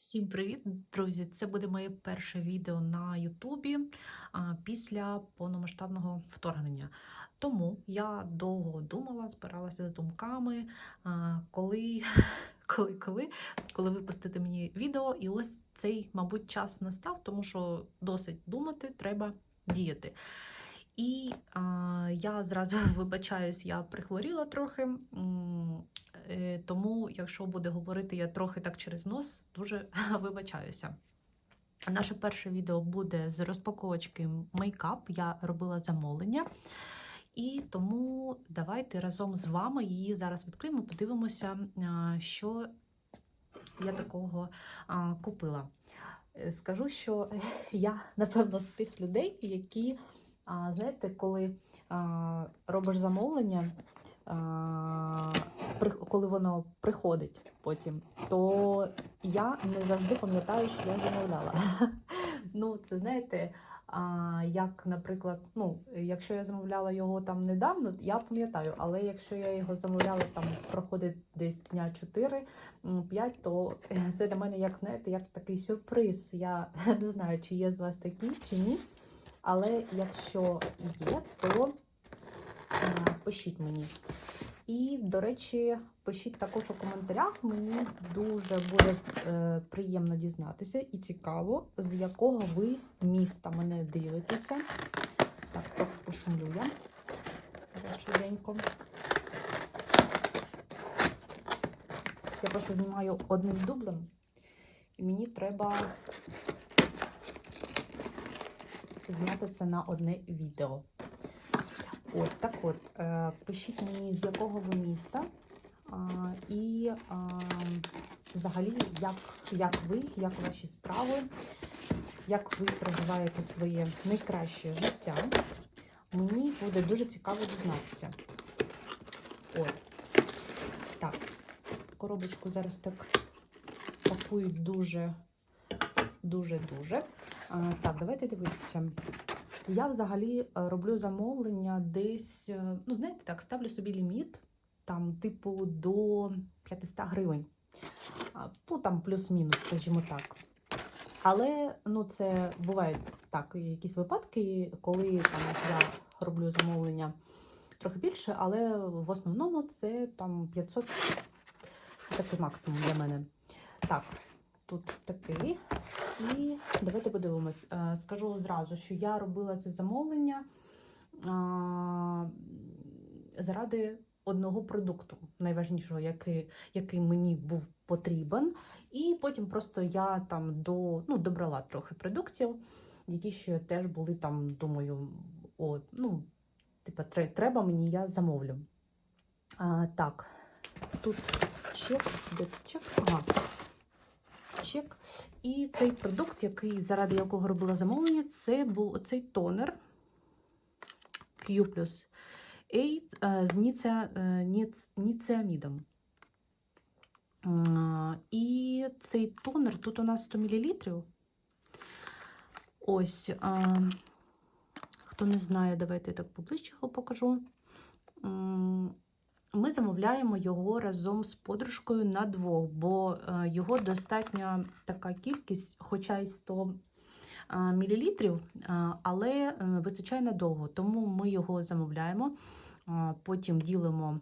Всім привіт, друзі! Це буде моє перше відео на Ютубі після повномасштабного вторгнення. Тому я довго думала, збиралася з думками, коли, коли, коли, коли випустити мені відео. І ось цей, мабуть, час настав, тому що досить думати, треба діяти. І а, я зразу вибачаюсь, я прихворіла трохи. е, Тому, якщо буде говорити я трохи так через нос, дуже вибачаюся. Наше перше відео буде з розпаковочки мейкап. Я робила замовлення. І тому давайте разом з вами її зараз відкриємо, подивимося, що я такого купила. Е, Скажу, що я, напевно, з тих людей, які, а, знаєте, коли а, робиш замовлення, а, при- коли воно приходить потім, то я не завжди пам'ятаю, що я замовляла. Ну, це знаєте, а, як, наприклад, ну, якщо я замовляла його там недавно, я пам'ятаю, але якщо я його замовляла, там проходить десь дня 4-5, то це для мене, як знаєте, як такий сюрприз. Я не знаю, чи є з вас такі, чи ні. Але якщо є, то е, пишіть мені. І, до речі, пишіть також у коментарях. Мені дуже буде е, приємно дізнатися і цікаво, з якого ви міста мене дивитеся. Так, трохи пошумлю я. Швиденько. Я просто знімаю одним дублем, і мені треба зняти це на одне відео. От, так от, е, пишіть мені, з якого ви міста, і взагалі, як, як ви, як ваші справи, як ви проживаєте своє найкраще життя. Мені буде дуже цікаво дізнатися. От. Так, коробочку зараз так пакують дуже, дуже, дуже. А, так, давайте дивитися. Я взагалі е, роблю замовлення десь, е, ну, знаєте, так, ставлю собі ліміт, там, типу, до 500 гривень. Ну, там плюс-мінус, скажімо так. Але ну, це бувають так, якісь випадки, коли там, я роблю замовлення трохи більше, але в основному це там 500 це такий максимум для мене. Так, тут такий. І давайте подивимось. Е, Скажу зразу, що я робила це замовлення заради одного продукту, найважнішого, який, який мені був потрібен. І потім просто я там до, ну, добрала трохи продуктів, які ще теж були там, думаю, о, ну, типа, треба мені, я замовлю. А, так, тут чек, де чек? Ага. Чек. І цей продукт, який, заради якого робила замовлення, це був оцей тонер Q plus 8 е, з е, ніцеамідом. І цей тонер, тут у нас 100 мл. Ось. Хто не знає, давайте я так поближче покажу. Ми замовляємо його разом з подружкою на двох, бо е, його достатня така кількість, хоча й 100 мл, але е, вистачає надовго. Тому ми його замовляємо, потім ділимо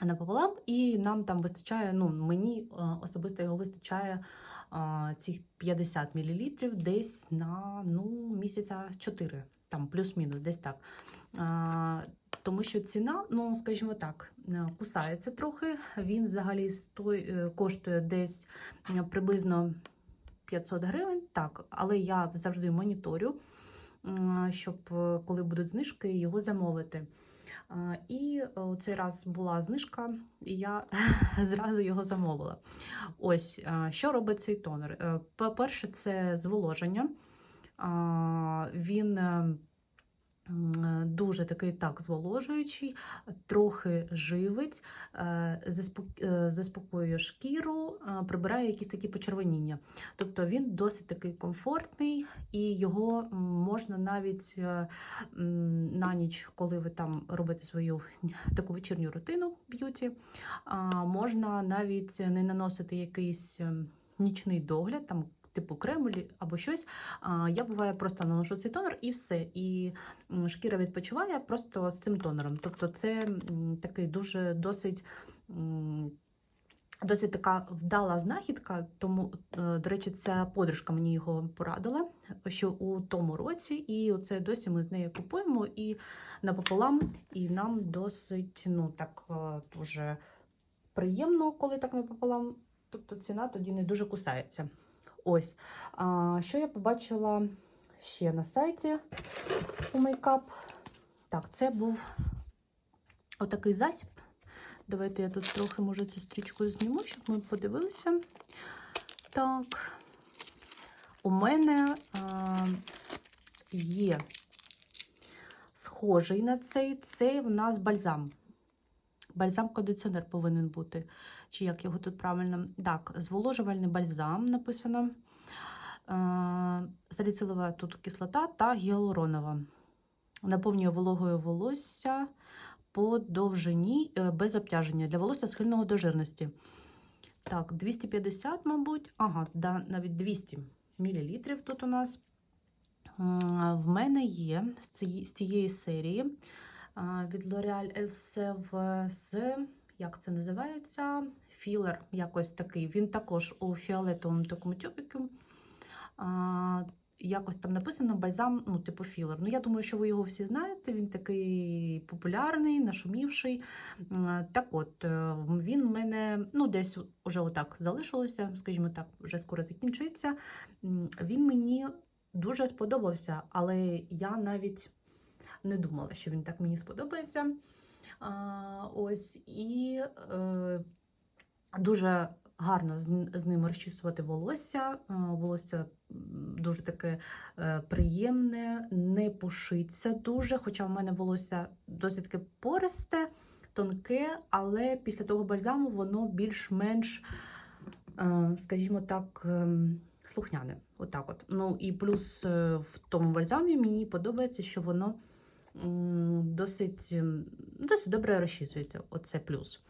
напополам, і нам там вистачає, ну, мені е, особисто його вистачає цих 50 мл десь на ну, місяця 4, там плюс-мінус, десь так. А, тому що ціна, ну скажімо так, е, кусається трохи. Він взагалі стой, е, коштує десь е, приблизно 500 гривень, так, але я завжди моніторю, щоб коли будуть знижки, його замовити. І цей раз була знижка, і я зразу його замовила. Ось що робить цей тонер. По-перше, це зволоження. Він е, м, е, дуже такий так зволожуючий, трохи живить, е, е, заспокоює шкіру, е, прибирає якісь такі почервоніння. Тобто він досить такий комфортний, і його можна навіть на ніч, коли ви там робите свою таку вечірню рутину б'юті, можна навіть не наносити якийсь ем, нічний догляд, там типу кремлі або щось. Я буває просто наношу цей тонер і все. І шкіра відпочиває просто з цим тонером. Тобто, це такий дуже досить. Досить така вдала знахідка, тому, е, до речі, ця подружка мені його порадила, що у тому році, і оце досі ми з нею купуємо і напополам, і нам досить ну, так е, дуже приємно, коли так напополам. Тобто ціна тоді не дуже кусається. Ось. А, що я побачила ще на сайті у мейкап? Так, це був отакий засіб. Давайте я тут трохи, може, цю стрічку зніму, щоб ми подивилися. Так, у мене а, є схожий на цей, це в нас бальзам. Бальзам-кондиціонер повинен бути. Чи як його тут правильно? Так, зволожувальний бальзам написано. Саліцилова тут кислота та гіалуронова. Наповнює вологою волосся по довжині е, без обтяження для волосся схильного до жирності. Так, 250, мабуть. Ага, да, навіть 200 мл тут у нас. В мене є з цієї серії від L'Oreal Elsev з, як це називається? Філер, якось такий. Він також у фіолетовому такому тюбику. А, якось там написано бальзам, ну, типу філер. Ну, я думаю, що ви його всі знаєте. Він такий популярний, нашумівший. Так от, е, він в мене ну, десь уже отак залишилося, скажімо так, вже скоро закінчиться. Він мені дуже сподобався, але я навіть не думала, що він так мені сподобається. Ось і е, дуже гарно з, ним розчісувати волосся. А, волосся дуже таке е, приємне, не пушиться дуже. Хоча в мене волосся досить пористе, тонке, але після того бальзаму воно більш-менш, е, скажімо так, ем, слухняне. Отак от. Ну і плюс е, в тому бальзамі мені подобається, що воно досить, досить добре розчісується. Оце плюс.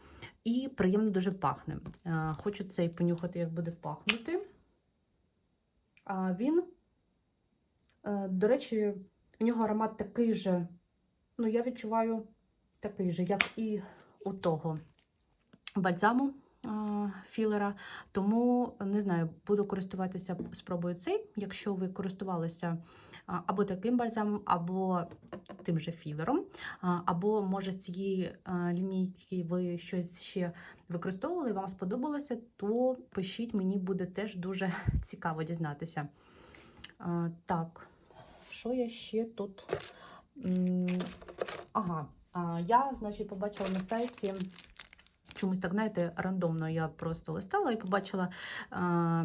І приємно дуже пахне. Е, Хочу цей понюхати, як буде пахнути. А він, е, до речі, у нього аромат такий же, ну, я відчуваю такий же, як і у того бальзаму е, філера. Тому не знаю, буду користуватися, спробую цей. Якщо ви користувалися або таким бальзамом, або тим же філером, або, може, з цієї лінійки ви щось ще використовували, вам сподобалося, то пишіть, мені буде теж дуже цікаво дізнатися. Так, що я ще тут? Ага, я, значить, побачила на сайті. Чомусь так, знаєте, рандомно я просто листала і побачила а,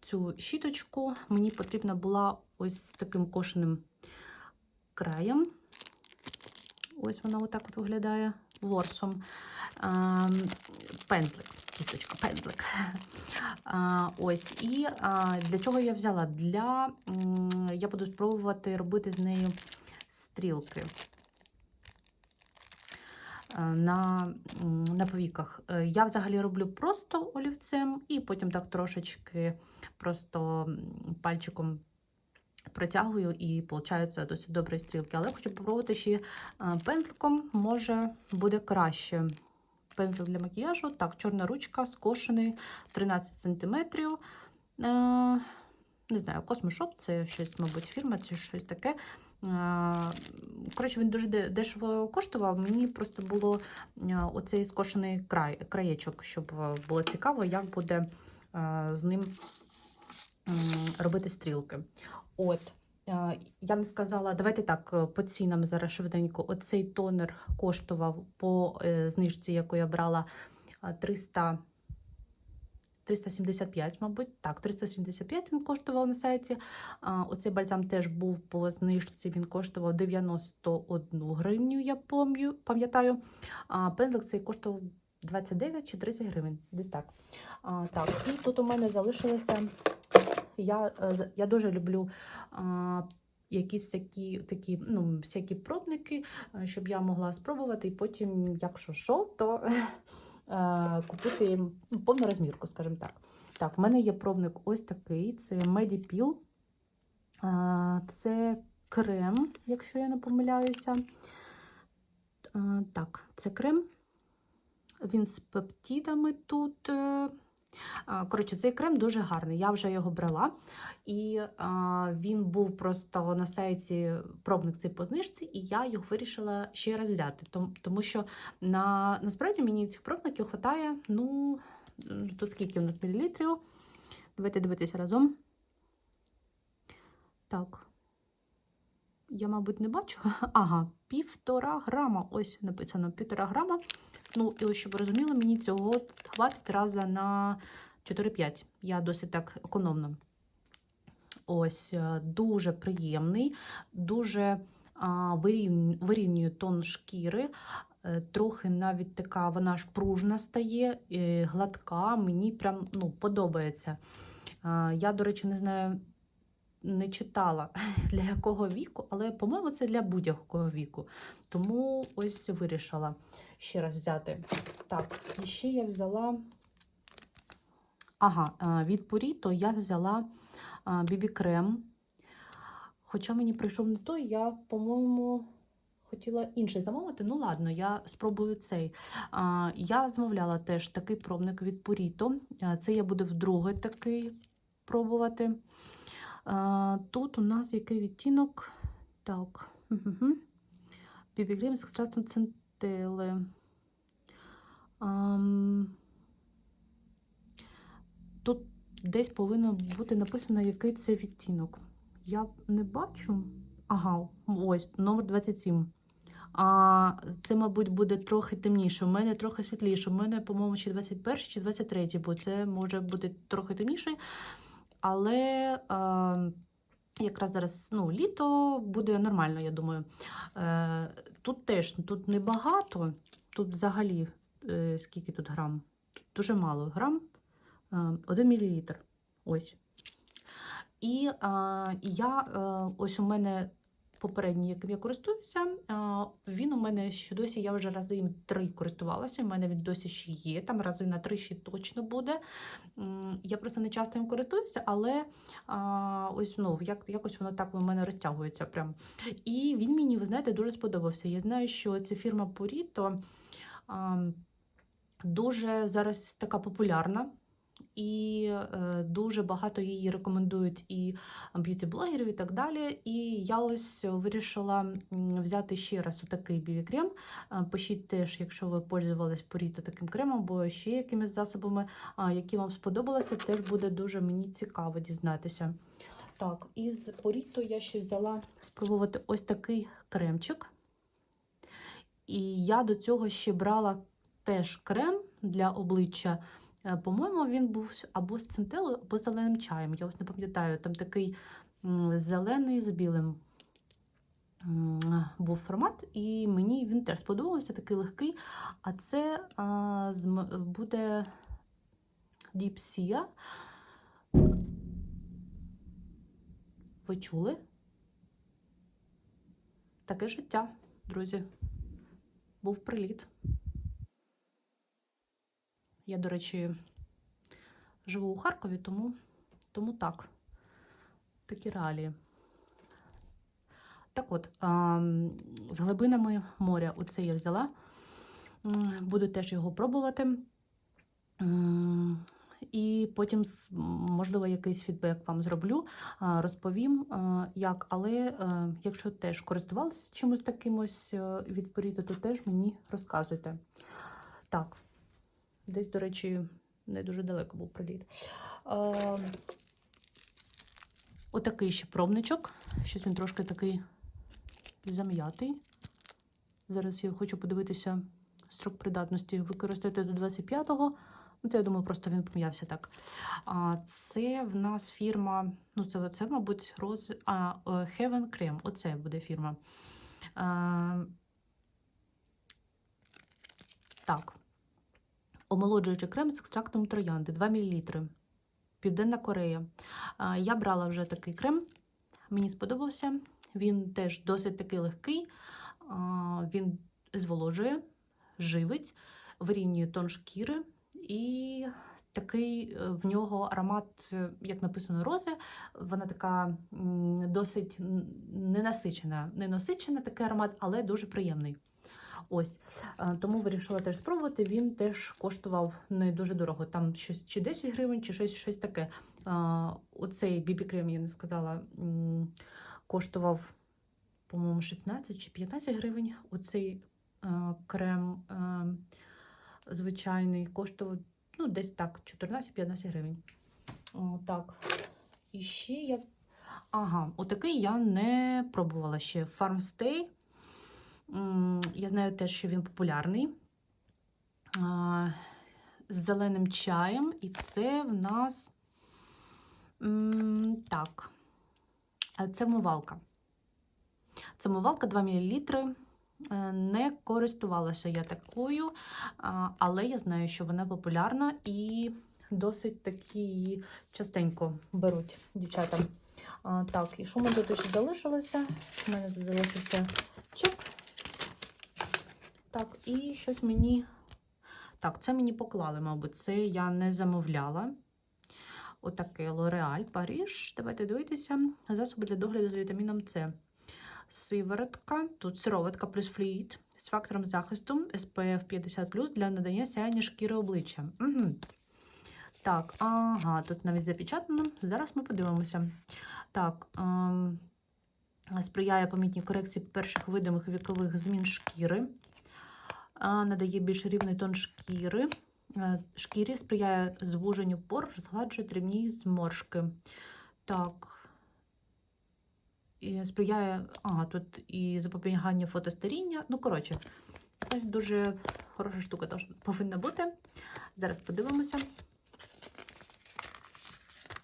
цю щіточку. Мені потрібна була ось з таким кошеним краєм. Ось вона отак от виглядає ворсом. А, пензлик, кісточка, пензлик. А, ось. І а, для чого я взяла? Для, я буду спробувати робити з нею стрілки на, на повіках. Е, Я взагалі роблю просто олівцем і потім так трошечки просто пальчиком протягую і получаються досить добрі стрілки. Але хочу попробувати ще е, пензликом, може буде краще. Пензлик для макіяжу. Так, чорна ручка, скошений 13 см. Е, не знаю, Космошоп, це щось, мабуть, фірма, це щось таке. Е, Коротше, він дуже дешево коштував. Мені просто було оцей скошений край, краєчок, щоб було цікаво, як буде з ним робити стрілки. От. е, Я не сказала, давайте так, е, по цінам зараз швиденько. Оцей тонер коштував по е, знижці, яку я брала, е, 300, 375, мабуть. Так, 375 він коштував на сайті. Оцей бальзам теж був по знижці, він коштував 91 гривню, я пам'ятаю. А пензлик цей коштував 29 чи 30 гривень, десь так. Так, і тут у мене залишилося. Я, е, я дуже люблю а, якісь всякі такі, ну, всякі пробники, е, щоб я могла спробувати, і потім, якщо що, то е, купити ну, повну розмірку, скажімо так. Так, в мене є пробник ось такий: це Medipil. А, Це крем, якщо я не помиляюся. А, Так, це крем. Він з пептидами тут. Е, Коротше, цей крем дуже гарний. Я вже його брала, і а, він був просто на сайті пробник цей по знижці, і я його вирішила ще раз взяти. Тому що на, насправді мені цих пробників вистачає, ну, тут скільки у нас мілілітрів. Давайте дивитися разом. Так. Я, мабуть, не бачу. Ага, півтора грама. Ось написано півтора грама. Ну, і ось, щоб розуміли, мені цього хватить раза на 4-5. Я досить так економно. Ось, е, дуже приємний, дуже а, вирівнює тон шкіри. Е, Трохи навіть така вона ж пружна стає, е, гладка. Мені прям ну, подобається. Я, до речі, не знаю, не читала для якого віку, але, по-моєму, це для будь-якого віку. Тому ось вирішила ще раз взяти. Так, і ще я взяла. Ага, від Purito я взяла бібі-крем. Хоча мені прийшов не той, я, по-моєму, хотіла інший замовити. Ну, ладно, я спробую цей. Я замовляла теж такий пробник від. А, Це я буду вдруге такий пробувати. Тут у нас який відтінок. Так. Бібі-крем з екстрактом центели. Тут десь повинно бути написано, який це відтінок. Я не бачу. Ага, ось номер 27. А це, мабуть, буде трохи темніше. У мене трохи світліше. У мене, по-моєму, чи 21 чи 23, бо це може бути трохи темніше. Але а, якраз зараз ну, літо буде нормально, я думаю. Е, Тут теж тут небагато. Тут взагалі е, скільки тут грам? Тут дуже мало грам. 1 мл. Ось. І а, я, а, ось у мене попередній, яким я користуюся, він у мене ще досі, я вже рази їм три користувалася, у мене він досі ще є, там рази на три ще точно буде. Я просто не часто їм користуюся, але ось ну, як, якось воно так у мене розтягується. Прям. І він мені, ви знаєте, дуже сподобався. Я знаю, що це фірма Purito дуже зараз така популярна. І е, дуже багато її рекомендують і б'юті-блогерів, і так далі. І я ось вирішила взяти ще раз такий біві-крем. Е, Пишіть теж, якщо ви пользувались поріто таким кремом, або ще якимись засобами, які вам сподобалися, теж буде дуже мені цікаво дізнатися. Так, із поріто я ще взяла спробувати ось такий кремчик. І я до цього ще брала теж крем для обличчя. Е, По-моєму, він був або з центелою, або з зеленим чаєм. Я ось не пам'ятаю, там такий зелений з білим був формат, і мені він теж сподобався, такий легкий. А це буде Sea. Ви чули? Таке життя, друзі. Був приліт. Я, до речі, живу у Харкові, тому, тому так. Такі реалії. Так от, з глибинами моря оце я взяла. Буду теж його пробувати. І потім, можливо, якийсь фідбек вам зроблю, розповім, як. Але е, якщо теж користувалися чимось таким ось е, від то теж мені розказуйте. Так, десь, до речі, не дуже далеко був приліт. Е, Отакий ще пробничок. Щось він трошки такий зам'ятий. Зараз я хочу подивитися строк придатності. Використати до 25-го. Ну, це, я думаю, просто він пом'явся так. А це в нас фірма, ну, це, це мабуть, роз... а, е, Heaven Cream. Оце буде фірма. А, так. Омолоджуючий крем з екстрактом троянди 2 мл. Південна Корея. Я брала вже такий крем, мені сподобався. Він теж досить такий легкий, він зволожує, живить, вирівнює тон шкіри. І такий е, в нього аромат, е, як написано, рози. Вона така досить ненасичена. Ненасичена такий аромат, але дуже приємний. Ось тому вирішила теж спробувати. Він теж коштував не дуже дорого. Там щось чи 10 гривень, чи щось, щось таке. Оцей бібі крем, я не сказала, коштував, по-моєму, 16 чи 15 гривень. Оцей крем звичайний коштував ну, десь так, 14-15 гривень. О, так. І ще я. Ага, отакий я не пробувала ще. Farmstay. Я знаю теж, що він популярний. З зеленим чаєм. І це в нас. Так. Це мивалка. Це мивалка 2 мл. Е, Не користувалася я такою, але я знаю, що вона популярна і досить такі частенько беруть дівчата. Так, і що ми тут ще залишилося? У мене тут залишився чек. Так, і щось мені. Так, це мені поклали, мабуть, це я не замовляла. Отаке L'Oreal Париж. Давайте дивитися. Засоби для догляду з вітаміном С. Сиворотка, тут сироватка плюс флюїд з фактором захисту SPF 50 для надання сяєння шкіри обличчя. Угу. Так, ага, тут навіть запечатано. Зараз ми подивимося. Так, ем, сприяє помітній корекції перших видимих вікових змін шкіри, надає більш рівний тон шкіри. Е, Шкірі сприяє звуженню пор, розгладжує дрібні зморшки. Так. І сприяє, ага, тут і запобігання фотостаріння. Ну, коротше, ось дуже хороша штука тож повинна бути. Зараз подивимося.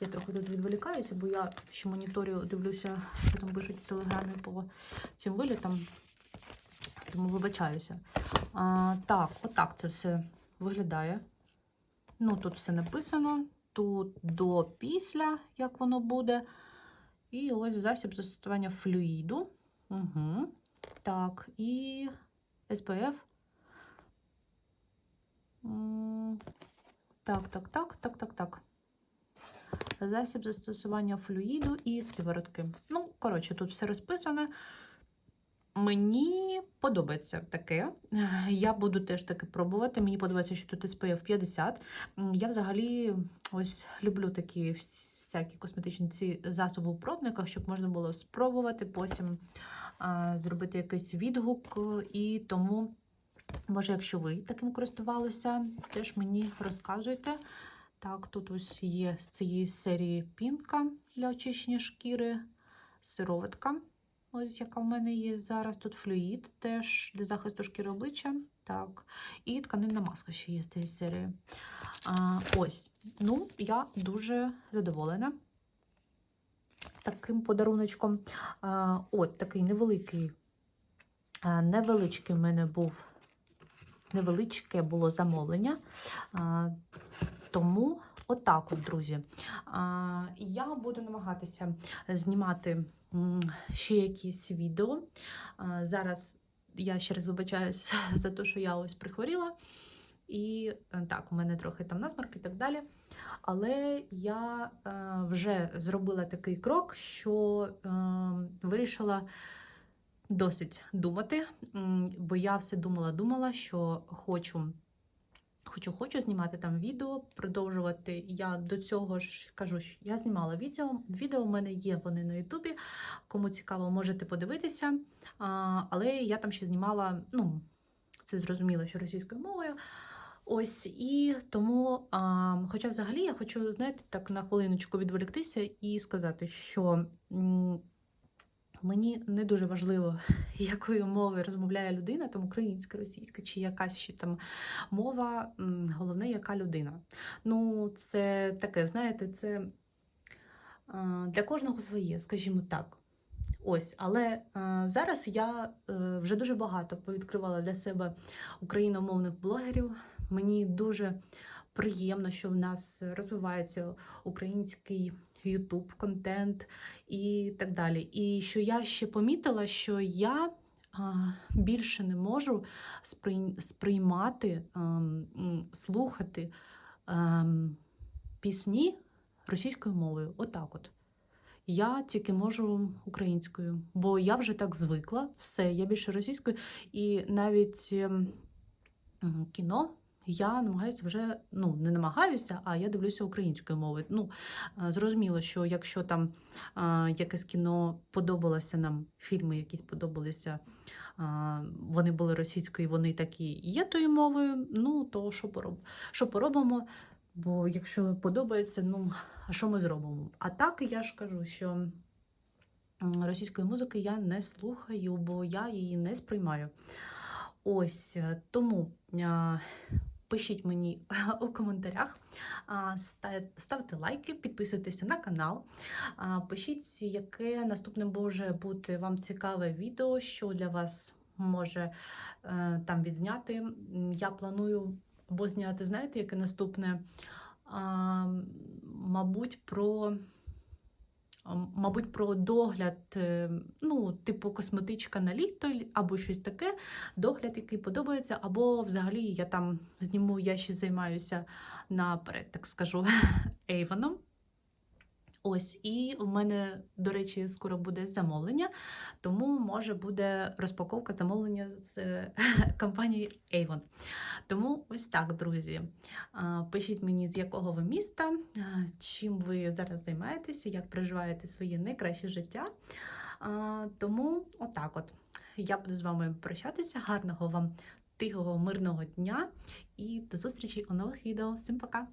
Я трохи тут відволікаюся, бо я ще моніторю, дивлюся, що там пишуть в телеграмі по цим вилітам. Тому вибачаюся. А, так, отак це все виглядає. Ну, тут все написано. Тут до після, як воно буде. І ось засіб застосування флюїду. Угу. Так, і SPF. Так, так, так, так, так, так. Засіб застосування флюїду і сиворотки. Ну, коротше, тут все розписане. Мені подобається таке. Я буду теж таке пробувати. Мені подобається, що тут SPF 50. Я взагалі ось люблю такі всякі косметичні ці засоби у пробниках, щоб можна було спробувати, потім а, зробити якийсь відгук. І тому, може, якщо ви таким користувалися, теж мені розказуйте. Так, тут ось є з цієї серії пінка для очищення шкіри, сироватка. Ось яка в мене є зараз. Тут флюїд теж для захисту шкіри обличчя. Так. І тканинна маска ще є з цієї серії. А, ось. Ну, я дуже задоволена таким подаруночком. А, от такий невеликий, невеличкий в мене був. Невеличке було замовлення. А, тому отак, от, друзі. А, я буду намагатися знімати ще якісь відео. Зараз я ще раз вибачаюся за те, що я ось прихворіла. І е, так, у мене трохи там насморк і так далі. Але я е, вже зробила такий крок, що е, вирішила досить думати, бо я все думала, думала, що хочу. Хочу, хочу знімати там відео, продовжувати. Я до цього ж кажу, що я знімала відео. Відео в мене є вони на Ютубі. Кому цікаво, можете подивитися. А, але я там ще знімала, ну, це зрозуміло, що російською мовою. Ось і тому, а, хоча взагалі я хочу, знаєте, так на хвилиночку відволіктися і сказати, що мені не дуже важливо, якою мовою розмовляє людина, там українська, російська чи якась ще там мова. Головне, яка людина. Ну, це таке, знаєте, це для кожного своє, скажімо так. Ось, але зараз я е, вже дуже багато повідкривала для себе україномовних блогерів. Мені дуже приємно, що в нас розвивається український YouTube контент і так далі. І що я ще помітила, що я більше не можу сприймати, слухати ем, пісні російською мовою. Отак от. Я тільки можу українською, бо я вже так звикла. Все, я більше російською. І навіть ем, кіно я намагаюся вже, ну, не намагаюся, а я дивлюся українською мовою. Ну, е, зрозуміло, що якщо там а, якесь кіно подобалося нам, фільми якісь подобалися, а, вони були російською, вони такі є тою мовою, ну то що пороб... що поробимо? Бо якщо подобається, ну а що ми зробимо? А так я ж кажу, що російської музики я не слухаю, бо я її не сприймаю. Ось е, тому пишіть мені у коментарях, ставте лайки, підписуйтеся на канал. Пишіть, яке наступне може бути вам цікаве відео, що для вас може е, там відзняти. Я планую або зняти, знаєте, яке наступне? Мабуть, про. Мабуть, про догляд, е, ну, типу косметичка на літо або щось таке, догляд, який подобається, або взагалі я там зніму, я ще займаюся наперед, так скажу, Ейвоном. Ось, і в мене, до речі, скоро буде замовлення, тому може буде розпаковка замовлення з е, компанії Avon. Тому ось так, друзі. Пишіть мені, з якого ви міста, чим ви зараз займаєтеся, як проживаєте своє найкраще життя. Тому отак от. Я буду з вами прощатися. Гарного вам тихого, мирного дня і до зустрічі у нових відео. Всім пока!